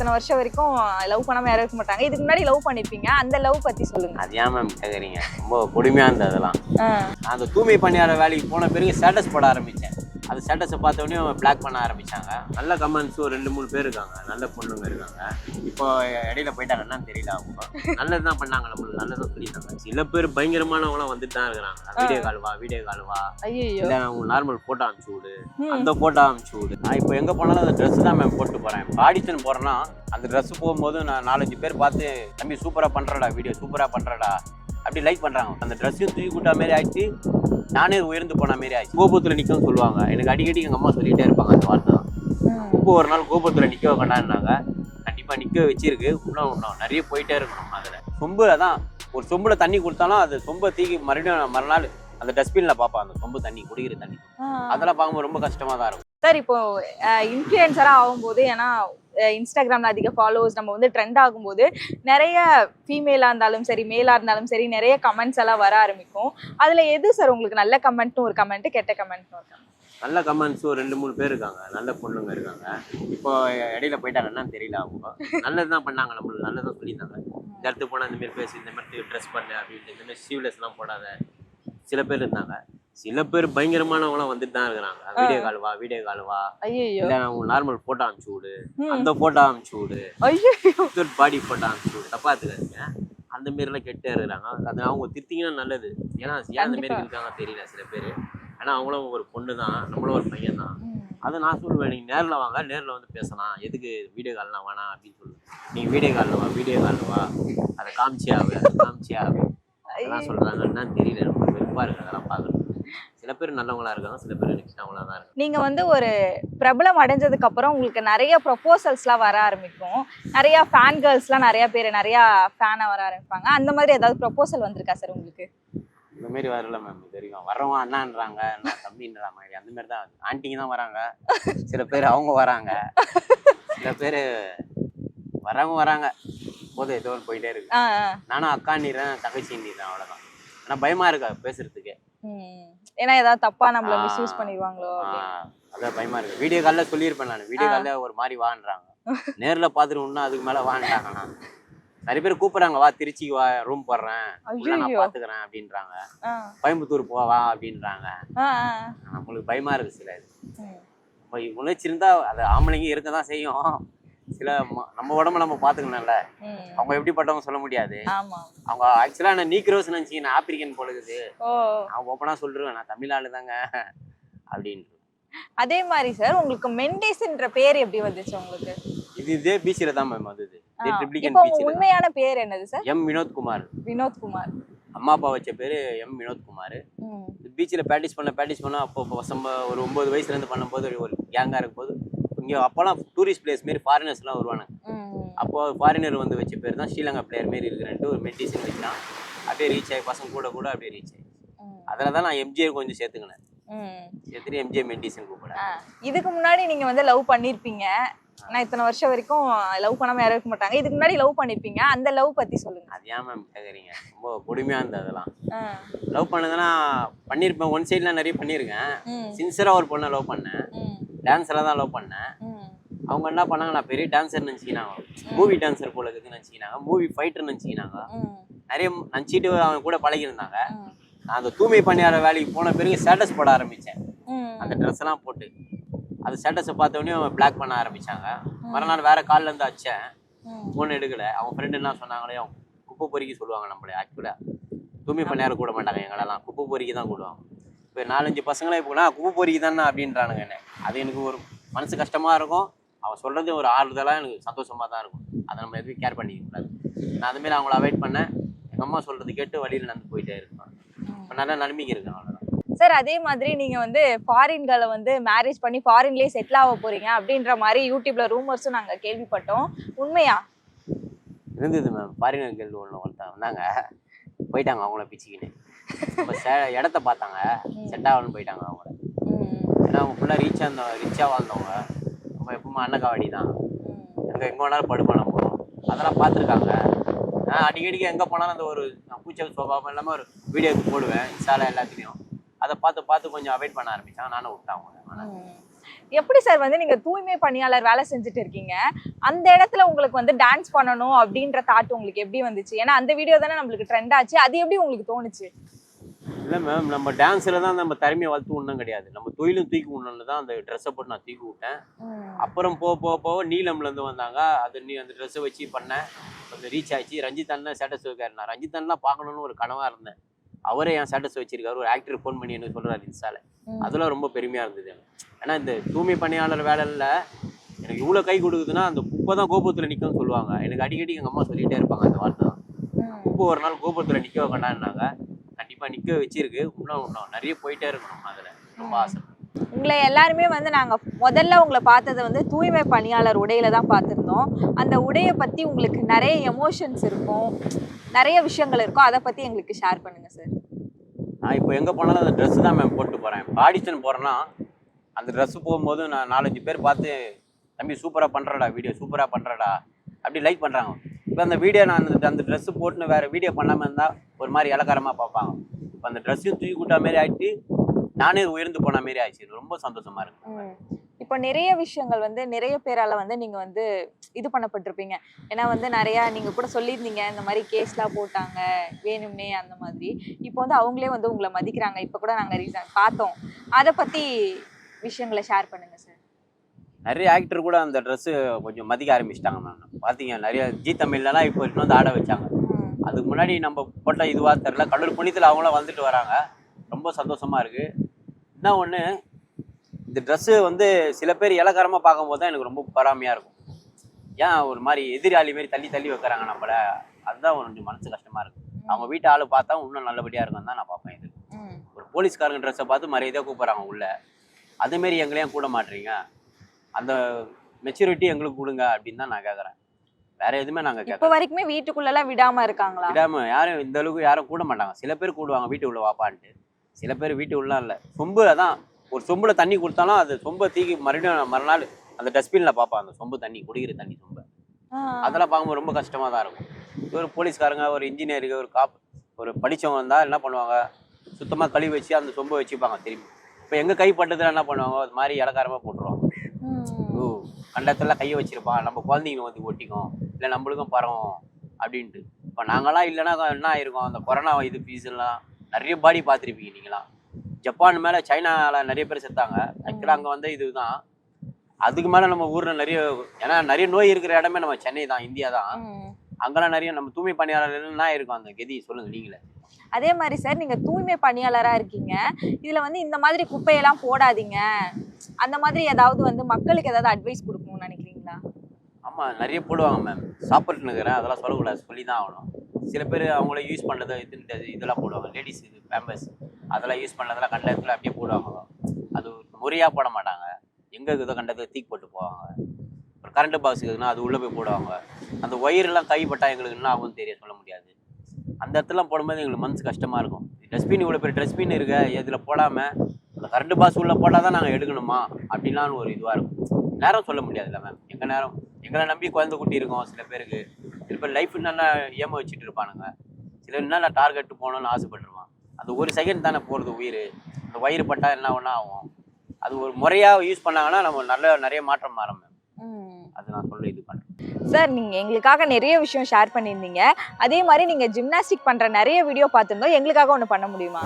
இத்தனை வருஷம் வரைக்கும் லவ் பண்ணாம யாரும் இருக்க மாட்டாங்க. இதுக்கு முன்னாடி லவ் பண்ணிருப்பீங்க. அந்த லவ் பத்தி சொல்லுங்க. அது ஏன் மேம் கேட்குறீங்க ரொம்ப கொடுமையாக இருந்தது அதெல்லாம். அந்த தூய்மை பணியாளர் வேலைக்கு போன பிறகு ஸ்டேட்டஸ் போட ஆரம்பித்தேன் அது ஸ்டேட்டஸை பார்த்த உடனே பிளாக் பண்ண ஆரம்பிச்சாங்க. நல்ல கமெண்ட்ஸ் ஒரு ரெண்டு மூணு பேர் இருக்காங்க. நல்ல பொண்ணுங்க இருக்காங்க. இப்போ இடையில போயிட்டாங்கன்னா தெரியல அவங்க. நல்லது தான் பண்ணாங்க நம்மளுக்கு நல்லதான் சொல்லிட்டாங்க சில பேர் பயங்கரமானவங்களாம் வந்துட்டு தான் இருக்கிறாங்க. வீடியோ கால் வா வீடியோ கால் வா. ஐயோ இல்லை அவங்க நார்மல் ஃபோட்டோ அனுப்பிச்சு விடு. அந்த ஃபோட்டோ அனுப்பிச்சு விடு. நான் இப்போ எங்கே போனாலும் அந்த ட்ரெஸ் தான் மேம் போட்டு போகிறேன் ஆடிஷன் போகிறேன்னா அந்த ட்ரெஸ் போகும்போது நான் நாலஞ்சு பேர் பார்த்து தம்பி சூப்பராக பண்ணுறடா வீடியோ சூப்பராக பண்ணுறடா அப்படி லைக் பண்ணுறாங்க அந்த ட்ரெஸ்ஸையும் தூக்கி கூட்டா மாரி ஆயிடுச்சு. நானே உயர்ந்து போன மாரி ஆயிடுச்சு. கோபுரத்தில் நிற்கும் சொல்லுவாங்க. எனக்கு அடிக்கடி எங்கள் அம்மா சொல்லிகிட்டே இருப்பாங்க அந்த வார்த்தை தான். இப்போ ஒரு நாள் கோபுரத்தில் நிற்க வேண்டாம்னாங்க. கண்டிப்பாக நிற்க வச்சிருக்கு. இன்னும் இன்னும் நிறைய போயிட்டே இருக்கணும் அதில். சொம்பு அதான் ஒரு சொம்புல தண்ணி கொடுத்தாலும் அது சொம்பை தூக்கி மறுபடியும் மறுநாள் அந்த டஸ்ட்பினில் பார்ப்பேன். அந்த சொம்பு தண்ணி குடிக்கிற தண்ணி. அதெல்லாம் பார்க்கும்போது ரொம்ப கஷ்டமாக தான் இருக்கும். சார் இப்போ இன்ஃப்ளூயன்சரா ஆகும்போது ஏன்னா இன்ஸ்டாகிராம்ல அதிக ஃபாலோவர்ஸ் நம்ம வந்து ட்ரெண்ட் ஆகும்போது நிறைய ஃபீமேலா இருந்தாலும் சரி மேலா இருந்தாலும் சரி நிறைய கமெண்ட்ஸ் எல்லாம் வர ஆரம்பிக்கும். அதுல எது சார் உங்களுக்கு நல்ல கமெண்ட்னு ஒரு கமெண்ட் கெட்ட கமெண்ட்னு ஒரு? நல்ல கமெண்ட்ஸ் ஒரு ரெண்டு மூணு பேர் இருக்காங்க. நல்ல பொண்ணுங்க இருக்காங்க. இப்போ இடையில போயிட்டாங்கன்னா தெரியல அவங்க. நல்லது தான் பண்ணாங்க நம்மளுக்கு நல்லதான் சொல்லியிருந்தாங்க. இந்த இடத்துக்கு போனால் இந்த மாதிரி பேசு இந்த மாதிரி ட்ரெஸ் பண்ணு அப்படின்ட்டு இந்த மாதிரி ஸ்லீவ்லெஸ்லாம் போடாத. சில பேர் இருந்தாங்க. சில பேர் பயங்கரமானவங்களாம் வந்துட்டு தான் இருக்கிறாங்க. வீடியோ கால் வா வீடியோ கால் வா. ஐயோ இல்லை அவங்க நார்மல் ஃபோட்டோ அனுப்பிச்சு விடு. அந்த ஃபோட்டோ அனுப்பிச்சு விடு. ஐயோ பாடி ஃபோட்டோ அனுப்பிச்சு விடு. தப்பா எடுத்துக்காதீங்க. அந்த மாரிலாம் கெட்டே இருக்கிறாங்க. அது அவங்க திருத்திங்கன்னா நல்லது. ஏன்னா ஏன் அந்த மாரி. இருக்காங்க தெரியல சில பேர். ஏன்னா அவங்களும் ஒரு பொண்ணு தான். நம்மளும் ஒரு பையன் தான். அதை நான் சொல்லுவேன். நீங்கள் நேரில் வாங்க. நேரில் வந்து பேசலாம். எதுக்கு வீடியோ கால்லாம் வேணாம் அப்படின்னு சொல்லுவேன் நீங்கள் வீடியோ காலில் வா வீடியோ காலில் வா. அதை காமிச்சியா ஆகு அதை காமிச்சியா ஆகு அதெல்லாம் சொல்கிறாங்க என்னன்னு தெரியல. ரொம்ப வெறுப்பாக இருக்கு அதெல்லாம் பார்க்குறது சில பேர் நல்லவங்களா இருக்காங்க சில பேர் நிச்சயவங்களா தான் இருக்காங்க. நீங்க வந்து ஒரு பிரபலம் அடைஞ்சதுக்கு அப்புறம் உங்களுக்கு நிறைய ப்ரொபோசல்ஸ்லாம் வர ஆரம்பிக்கும். நிறைய ஃபேன் கேர்ள்ஸ்லாம் நிறைய பேர் நிறைய ஃபேனா வர ஆரம்பிப்பாங்க. அந்த மாதிரி ஏதாவது ப்ரொபோசல் வந்திருக்கா சார் உங்களுக்கு? இந்த மாரி வரல மேம் இது வரைக்கும். வரவன் அண்ணான்றாங்க நான் தம்பின்ற மாதிரி. அந்த மாதிரி தான் ஆண்டிங்க தான் வராங்க. சில பேர் அவங்க வராங்க. சில பேர் வரவங்க வராங்க. போதும் ஏதோ ஒன்று போயிட்டே இருக்கு. நானும் அக்கா நீறேன் தங்கச்சி நீறேன் அவ்வளோதான் ஆனால் பயமா இருக்கா பேசுறதுக்கு. ஏன்னா ஏதாவது தப்பா நம்மள. மிஸ்யூஸ் பண்ணிடுவாங்களோ அதான் பயமா இருக்கு. வீடியோ காலில் சொல்லியிருப்பேன் நான். வீடியோ. காலில் ஒரு மாதிரி வான்றாங்க. நேர்ல பார்த்துட்டு இன்னும் அதுக்கு மேலே வான்றாங்க நிறைய பேர் கூப்பிடுறாங்க வா திருச்சிக்கு வா ரூம் போடுறேன். நான் ஐயையோ. பார்த்துக்கிறேன் அப்படின்றாங்க. கோயம்புத்தூர் போவா அப்படின்றாங்க. ஆ ஆ. நம்மளுக்கு பயமா இருக்கு சில இது. உணர்ச்சி இருந்தா அது ஆம்பளைங்க இருக்க தான் செய்யும். சில நம்ம உடம்ப நம்ம பார்த்துக்கணும்ல ம். அவங்க எப்படிப்பட்டவங்க சொல்ல முடியாது. அவங்க ஆக்சுவலாக நான் நீக்ரோஸ் நினச்சி நான் ஆப்பிரிக்கன் பொழுது ஓ. நான் ஓப்பனாக சொல்லிருவேன் நான் தமிழ் ஆளு தாங்க அப்படின்ட்டு. அதே மாதிரி சார் உங்களுக்கு மெண்டேஸ்ன்ற பேர் எப்படி வந்துச்சு உங்களுக்கு? இது இதே பீச்சில் தான் மேம் வந்தது. உண்மையான பேர் என்னது சார் எம் வினோத்குமார். வினோத் குமார். அம்மா அப்பா வச்ச பேர் எம் வினோத்குமார். பீச்சில் ப்ராக்டிஸ் பண்ண ப்ராக்டிஸ் பண்ண அப்போ பசங்க ஒரு ஒம்பது வயசுலேருந்து பண்ணும்போது ஒரு கேங்காக இருக்கும்போது இங்கே அப்போலாம் டூரிஸ்ட் பிளேஸ் மாரி ஃபாரினர்ஸ்லாம் வருவானுங்க ம். அப்போ ஃபாரினர் வந்து வச்ச பேர் தான் ஸ்ரீலங்கா பிளேயர் மாரி இருக்கிறேன்ட்டு ஒரு மெடிசன் வச்சான். அப்படியே ரீச் ஆகி பசங்க கூட கூட அப்படியே ரீச் ஆகி. அதில் தான் நான் எம்ஜிஆர் கொஞ்சம் சேர்த்துக்கினேன். சேர்த்துட்டு எம்ஜிஆர் மெடிசன் கூப்பிடுறேன். இதுக்கு முன்னாடி நீங்க வந்து லவ் பண்ணிருப்பீங்க. ஆனா இத்தனை வருஷம் வரைக்கும் லவ் பண்ணாம யாரும் இருக்க மாட்டாங்க. இதுக்கு முன்னாடி லவ் பண்ணிருப்பீங்க. அந்த லவ் பத்தி சொல்லுங்க. அது ஏன் மேம் கேட்குறீங்க ரொம்ப கொடுமையாக இருந்தது அதெல்லாம். லவ் பண்ணதுன்னா பண்ணியிருப்பேன் ஒன் சைட்லாம் நிறைய பண்ணியிருக்கேன். சின்சராக ஒரு பொண்ணை லவ் பண்ணேன். ம். டான்ஸராக தான் லவ் பண்ணேன். அவங்க என்ன பண்ணாங்க நான் பெரிய டான்ஸர் நினச்சிக்கினாங்க. மூவி டான்ஸர் போல இருக்குதுன்னு நினச்சிக்கினாங்க. Movie fighter நினச்சிக்கினாங்க. நிறைய நினச்சிட்டு அவங்க கூட பழகியிருந்தாங்க. ம். நான் அந்த தூய்மை பணியாளர் வேலைக்கு போன பிறகு ஸ்டேட்டஸ் போட ஆரம்பித்தேன். அந்த ட்ரெஸ் எல்லாம் போட்டு. அது ஸ்டேட்டஸை பார்த்தோன்னே பிளாக் பண்ண ஆரம்பிச்சாங்க. மறுநாள் வேற கால்ல இருந்து அடிச்சேன். ம். ஃபோன் எடுக்கல. அவங்க ஃப்ரெண்டு என்ன சொன்னாங்களே அவங்க குப்பை பொறுக்கி சொல்லுவாங்க நம்மளே ஆக்சுவலாக தூய்மை பணியாளர் கூட மாட்டாங்க எங்களெல்லாம். குப்பை பொறுக்கி தான் கூடுவாங்க. இப்போ நாலஞ்சு பசங்களே இப்போ நான் குப்பை பொறுக்கி தானே அப்படின்றானுங்க என்ன. அது எனக்கு ஒரு மனசு கஷ்டமா இருக்கும். அவன் சொல்றது ஒரு ஆறுதலாக எனக்கு சந்தோஷமா தான் இருக்கும். அதை நம்ம எதுவும் கேர் பண்ணிக்க கூடாது. நான் அதுமாரி அவங்கள அவாய்ட் பண்ணேன். எங்கள் அம்மா சொல்றது கேட்டு வழியில் நடந்து போயிட்டே இருக்கேன் இப்போ நல்ல நன்மைக்கு இருக்கேன் அவ்வளோதான் சார் அதே மாதிரி நீங்க வந்து ஃபாரின்களை வந்து மேரேஜ் பண்ணி ஃபாரின்லயே செட்டில் ஆக போறீங்க அப்படின்ற மாதிரி யூடியூப்ல ரூமர்ஸும் நாங்க கேள்விப்பட்டோம். உண்மையா? இருந்தது மேம் ஃபாரினர் கேர்ள் ஒன்று ஒருத்தன் வந்தாங்க. போயிட்டாங்க அவங்கள பிச்சுக்கின்னு. இடத்த பார்த்தாங்க. செட் ஆகணும்னு போயிட்டாங்க அவங்கள. ஏன்னா அவங்க ஃபுல்லாக ரீச் ஆந்த ரீச்சாக வாழ்ந்தவங்க. நம்ம எப்பவுமே அன்னக்காவடி தான். அங்கே எங்கே வேணாலும் படுப்போம் நம்ம. அதெல்லாம் பார்த்துருக்காங்க. நான் அடிக்கடிக்கு எங்கே போனாலும் அந்த ஒரு நான் பூச்சல் சுவாபம் இல்லாமல் ஒரு வீடியோக்கு போடுவேன். இன்ஸ்டால எல்லாத்துலேயும். அதை பார்த்து பார்த்து கொஞ்சம் அவாய்ட் பண்ண ஆரம்பித்தாங்க நானும் விட்டேன் அவங்க. எப்படி சார் வந்து நீங்க தூய்மை பணியாளர் வேலை செஞ்சுட்டு இருக்கீங்க? அந்த இடத்துல உங்களுக்கு வந்து டான்ஸ் பண்ணணும் அப்படின்ற தாட் உங்களுக்கு எப்படி வந்துச்சு? ஏன்னா அந்த வீடியோ தானே நம்மளுக்கு ட்ரெண்ட் ஆச்சு. அது எப்படி உங்களுக்கு தோணுச்சு? இல்லை மேம் நம்ம டான்ஸில் தான் நம்ம திறமையை வளர்த்து விடணும் கிடையாது. நம்ம தொழிலும் தூக்கி விடணும்னு தான் அந்த ட்ரெஸ்ஸை போட்டு நான் தூக்கி விட்டேன். அப்புறம் போக போக போக நீலம்லேருந்து வந்தாங்க. அது நீ அந்த ட்ரெஸ்ஸை வச்சு பண்ணேன். கொஞ்சம் ரீச் ஆச்சு ரஞ்சித் அண்ணன் ஸ்டேட்டஸ் வைக்காரு. நான் ரஞ்சித் அண்ணன் பார்க்கணுன்னு ஒரு கனவாக இருந்தேன். அவரே என் ஸ்டேட்டஸ் வச்சிருக்காரு. ஒரு ஆக்டர் ஃபோன் பண்ணி எனக்கு சொல்கிறாரு இன்ஸ்டால. அதெல்லாம் ரொம்ப பெருமையாக இருந்தது. ஏன்னா இந்த தூய்மை பணியாளர் வேலையில் எனக்கு இவ்வளோ கை கொடுக்குதுன்னா அந்த குப்பை தான் கோபுரத்தில் நிற்கும்னு சொல்லுவாங்க. எனக்கு அடிக்கடி எங்கள் அம்மா சொல்லிகிட்டே இருப்பாங்க அந்த வார்த்தை. தான் குப்பை ஒரு நாள் கோபுரத்தில் நிற்க வைக்கண்டான்னாங்க கண்டிப்பாக நிற்க வச்சிருக்கு. இன்னும் இன்னும் நிறைய போயிட்டே இருக்கணும் அதில். ரொம்ப ஆசை. உங்களை எல்லாருமே வந்து நாங்க முதல்ல உங்களை பார்த்தது வந்து தூய்மை பணியாளர் உடையில தான் பார்த்துருந்தோம். அந்த உடையை பத்தி உங்களுக்கு நிறைய எமோஷன்ஸ் இருக்கும். நிறைய விஷயங்கள் இருக்கும். அதை பத்தி எங்களுக்கு ஷேர் பண்ணுங்க சார் நான் இப்போ எங்கே போனாலும் அந்த ட்ரெஸ்ஸு தான் மேம் போட்டு போகிறேன் ஆடிஷன் போகிறேன்னா அந்த ட்ரெஸ்ஸு போகும்போது நான் நாலஞ்சு பேர் பார்த்து தம்பி சூப்பராக பண்ணுறடா வீடியோ சூப்பராக பண்ணுறடா அப்படி லைக் பண்ணுறாங்க இப்போ அந்த வீடியோ நான் அந்த அந்த ட்ரெஸ்ஸு போட்டுன்னு வேறு வீடியோ பண்ணாமல் இருந்தால் ஒரு மாதிரி இலக்காரமாக பார்ப்பாங்க. இப்போ அந்த ட்ரெஸ்ஸையும் தூக்கி கூட்டா மாரி ஆயிடுச்சு நானே உயர்ந்து போன மாரி ஆயிடுச்சு. ரொம்ப சந்தோஷமா இருக்கு. இப்போ நிறைய விஷயங்கள் வந்து நிறைய பேரால வந்து நீங்க வந்து இது பண்ணப்பட்டிருப்பீங்க. ஏன்னா வந்து நிறைய நீங்க கூட சொல்லியிருந்தீங்க இந்த மாதிரி கேஸ்லாம் போட்டாங்க வேணும்னே அந்த மாதிரி. இப்போ வந்து அவங்களே வந்து உங்களை மதிக்கிறாங்க. இப்போ கூட நாங்க ரீசன் பார்த்தோம். அதை பத்தி விஷயங்களை ஷேர் பண்ணுங்க சார் நிறைய ஆக்டர் கூட அந்த ட்ரெஸ்ஸு கொஞ்சம் மதிக்க ஆரம்பிச்சிட்டாங்க மேம் பார்த்தீங்க நிறைய ஜி தமிழ்லலாம் இப்போ இன்னும் வந்து ஆட வச்சாங்க. அதுக்கு முன்னாடி நம்ம போட்ட இதுவாக தெரில கடலூர் புனித்தில் அவங்களும் வந்துட்டு வராங்க. ரொம்ப சந்தோஷமா இருக்கு. என்ன ஒன்று இந்த ட்ரெஸ்ஸு வந்து சில பேர் இலக்காரமாக பார்க்கும்போது தான் எனக்கு ரொம்ப பொறாமையாக இருக்கும். ஏன் ஒரு மாதிரி எதிராளி மாரி தள்ளி தள்ளி வைக்கிறாங்க நம்மள? அதுதான் கொஞ்சம் மனசு கஷ்டமா இருக்கு. அவங்க வீட்டு ஆளு பார்த்தா இன்னும் நல்லபடியாக இருக்கும் தான் நான் பார்ப்பேன் இது. ஒரு போலீஸ்காரங்க ட்ரெஸ்ஸை பார்த்து மரியாதையாக கூப்பிட்றாங்க உள்ள. அதேமாரி எங்களையும் கூட மாட்டீங்க அந்த மெச்சூரிட்டி எங்களுக்கு கொடுங்க அப்படின்னு தான் நான் கேட்குறேன் வேற எதுவுமே நாங்கள் இப்போ வரைக்குமே வீட்டுக்குள்ள எல்லாம் விடாம இருக்காங்களா? விடாம யாரும் இந்த அளவுக்கு யாரும் கூட மாட்டாங்க. சில பேர் கூடுவாங்க வீட்டு உள்ள வாப்பான்ட்டு. சில பேர் வீட்டு உள்ள இல்லை. சொம்பு அதான் ஒரு சொம்புல தண்ணி கொடுத்தாலும் அது சொம்பை தீக்கி மறுபடியும் மறுநாள் அந்த டஸ்ட்பின்ல பார்ப்பான். அந்த சொம்பு தண்ணி குடிக்கிற தண்ணி சொம்பு. அதெல்லாம் பார்க்கும்போது ரொம்ப கஷ்டமா தான் இருக்கும். ஒரு போலீஸ்காரங்க ஒரு இன்ஜினியருக்கு ஒரு காப் ஒரு படிச்சவங்க இருந்தால் என்ன பண்ணுவாங்க? சுத்தமா கழுவி வச்சு அந்த சொம்பை வச்சுப்பாங்க திரும்பி. இப்போ எங்க கை பட்டதுல என்ன பண்ணுவாங்க? அது மாதிரி இலக்காரமா போட்டுருவாங்க. கண்டத்துல கையை வச்சிருப்பான் நம்ம குழந்தைங்க வந்து ஒட்டிக்கும். இல்லை நம்மளுக்கும் பரவும் அப்படின்ட்டு. இப்போ நாங்களாம் இல்லைன்னா என்ன ஆயிருக்கும்? அந்த கொரோனா இது ஃபீஸ் எல்லாம் நிறைய பாடி பார்த்துருப்பீங்க நீங்களாம் ஜப்பான் மேலே சைனாவில் நிறைய பேர் செத்தாங்க. ஆக்சுவலாக அங்கே வந்து இதுதான் அதுக்கு மேலே நம்ம ஊரில் நிறைய ஏன்னா நிறைய நோய் இருக்கிற இடமே நம்ம சென்னை தான் இந்தியா தான். அங்கெல்லாம் நிறைய நம்ம தூய்மை பணியாளர்கள் என்ன இருக்கும் அந்த கெதி? சொல்லுங்க நீங்களே. அதே மாதிரி சார் நீங்க தூய்மை பணியாளரா இருக்கீங்க. இதுல வந்து இந்த மாதிரி குப்பையெல்லாம் போடாதீங்க. அந்த மாதிரி ஏதாவது வந்து மக்களுக்கு ஏதாவது அட்வைஸ் நினைக்கிறீங்களா ஆமாம் நிறைய போடுவாங்க மேம் சாப்பிட்டுன்னு இருக்கிறேன். அதெல்லாம் சொல்லக்கூடாது. சொல்லி தான் ஆகணும். சில பேர் அவங்கள யூஸ் பண்ணுறது இது இந்த இதெல்லாம் போடுவாங்க. லேடிஸ் இது பேம்பர்ஸ் அதெல்லாம் யூஸ் பண்ணதெல்லாம் கண்ட இடத்துல அப்படியே போடுவாங்க. அது முறையாக போட மாட்டாங்க. எங்கே இருக்குதோ கண்டத்தில் தீக்கு போட்டு போவாங்க. அப்புறம் கரண்ட் பாக்ஸ் இருக்குதுன்னா அது உள்ளே போய் போடுவாங்க. அந்த ஒயர்லாம் கைப்பட்டால் எங்களுக்கு என்ன ஆகும்னு தெரிய சொல்ல முடியாது. அந்த இடத்துலாம் போடும்போது எங்களுக்கு மனசு கஷ்டமாக இருக்கும். டஸ்ட்பின் இவ்வளோ பெரிய டஸ்ட்பின் இருக்க இதில் போடாமல் அந்த கரண்ட் பாக்ஸ் உள்ளே போட்டால் தான் நாங்கள் எடுக்கணுமா? அப்படின்லாம் ஒரு இதுவாக இருக்கும். நேரம் சொல்ல முடியாதுல்ல மேம் எங்கள் நேரம்? எங்களை நம்பி குழந்தை குட்டி இருக்கும் சில பேருக்கு. சில பேர் லைஃப் என்னென்ன ஏம வச்சுட்டு இருப்பானுங்க. சில என்னென்ன டார்கெட் போகணும்னு ஆசைப்பட்டுருவான் அந்த ஒரு செகண்ட் தானே போகிறது உயிர். அந்த வயிறு பட்டா என்ன ஒன்றா ஆகும். அது ஒரு முறையாக யூஸ் பண்ணாங்கன்னா நம்ம நல்ல நிறைய மாற்றம் மாறும். அது நான் சொல்ல இது பண்ணுறேன் சார் நீங்க எங்களுக்காக நிறைய விஷயம் ஷேர் பண்ணியிருந்தீங்க. அதே மாதிரி நீங்க ஜிம்னாஸ்டிக் பண்ற நிறைய வீடியோ பார்த்திருந்தோம். எங்களுக்காக ஒன்று பண்ண முடியுமா?